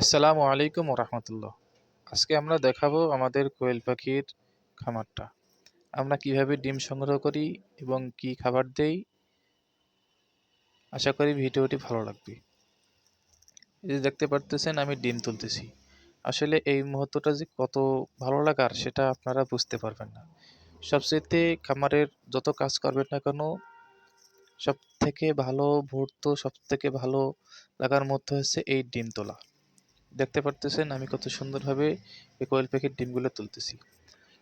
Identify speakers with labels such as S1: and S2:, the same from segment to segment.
S1: আসসালামু আলাইকুম রহমতুল্লাহ। আজকে আমরা দেখাবো আমাদের কোয়েল পাখির খামারটা। আমরা কীভাবে ডিম সংগ্রহ করি এবং কি খাবার দেই, আশা করি ভিডিওটি ভালো লাগবে। এই যে দেখতে পারতেছেন, আমি ডিম তুলতেছি। আসলে এই মুহূর্তটা যে কত ভালো লাগার সেটা আপনারা বুঝতে পারবেন না। সবচেয়ে খামারের যত কাজ করবেন না কেন সব থেকে ভালো মুহূর্ত সব থেকে ভালো লাগার মধ্যে হচ্ছে এই ডিম তোলা। দেখতে পারতেছেন আমি কত সুন্দরভাবে এই কোয়েল পাখির ডিমগুলো তুলতেছি।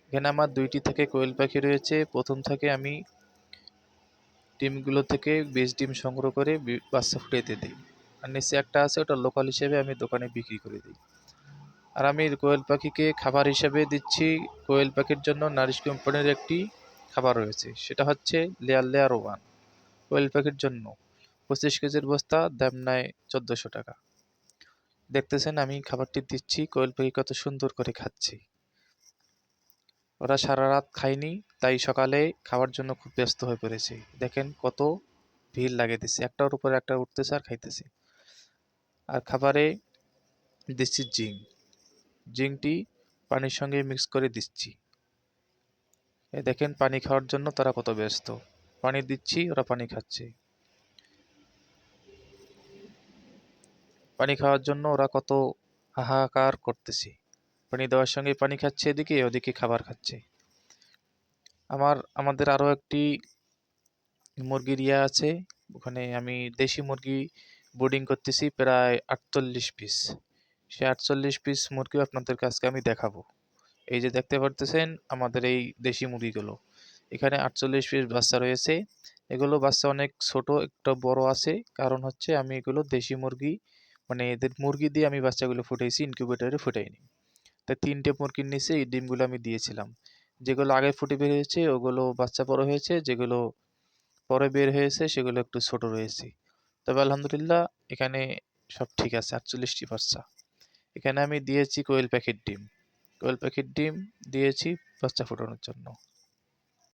S1: এখানে আমার দুইটি থেকে কোয়েল পাখি রয়েছে। প্রথম থেকে আমি ডিমগুলো থেকে বেশ ডিম সংগ্রহ করে বাচ্চা ফুটাইতে দিই। আর নিচে একটা আছে, ওটা লোকাল হিসেবে আমি দোকানে বিক্রি করে দিই। আর আমি কোয়েল পাখিকে খাবার হিসেবে দিচ্ছি। কোয়েল পাখির জন্য নারিশ কোম্পানির একটি খাবার রয়েছে, সেটা হচ্ছে লেয়ার লেয়ার ওয়ান। কোয়েল পাখির জন্য পঁচিশ কেজির বস্তা, দাম নেয় চোদ্দোশো টাকা। দেখতেছেন, আমি খাবারটি দিচ্ছি, কোয়েল পাখি কত সুন্দর করে খাচ্ছে। ওরা সারা রাত খায়নি, তাই সকালে খাওয়ার জন্য খুব ব্যস্ত হয়ে পড়েছে। দেখেন কত ভিড় লাগিয়ে দিচ্ছে, একটার উপর একটা উঠতেছে আর খাইতেছে। আর খাবারে দিচ্ছি জিং। জিংটি পানির সঙ্গে মিক্স করে দিচ্ছি। দেখেন, পানি খাওয়ার জন্য তারা কত ব্যস্ত। পানি দিচ্ছি, ওরা পানি খাচ্ছে। পানি খাওয়ার জন্য ওরা কত হাহাকার করতেছে। পানি দেওয়ার সঙ্গে পানি খাচ্ছে এদিকে, ওদিকে খাবার খাচ্ছে। আমার, আমাদের আরও একটি মুরগির ইয়া আছে। ওখানে আমি দেশি মুরগি বোর্ডিং করতেছি প্রায় আটচল্লিশ পিস সে আটচল্লিশ পিস মুরগিও আপনাদের কাছকে আমি দেখাবো। এই যে দেখতে পারতেছেন আমাদের এই দেশি মুরগিগুলো। এখানে আটচল্লিশ পিস বাচ্চা রয়েছে। এগুলো বাচ্চা অনেক ছোট, একটা বড় আছে। কারণ হচ্ছে আমি এগুলো দেশি মুরগি মানে এদের মুরগি দিয়ে আমি বাচ্চাগুলো ফুটাইছি ইনকিউবেটারে ফুটাইনি। তা তিনটে মুরগির নিচে এই ডিমগুলো আমি দিয়েছিলাম। যেগুলো আগে ফুটে বের হয়েছে, ওগুলো বাচ্চা বড় হয়েছে, যেগুলো পরে বের হয়েছে, সেগুলো একটু ছোট রয়েছে। তবে আলহামদুলিল্লাহ এখানে সব ঠিক আছে, আটচল্লিশটি বাচ্চা। এখানে আমি দিয়েছি কোয়েল প্যাকেট ডিম। কোয়েল প্যাকেট ডিম দিয়েছি বাচ্চা ফোটানোর জন্য।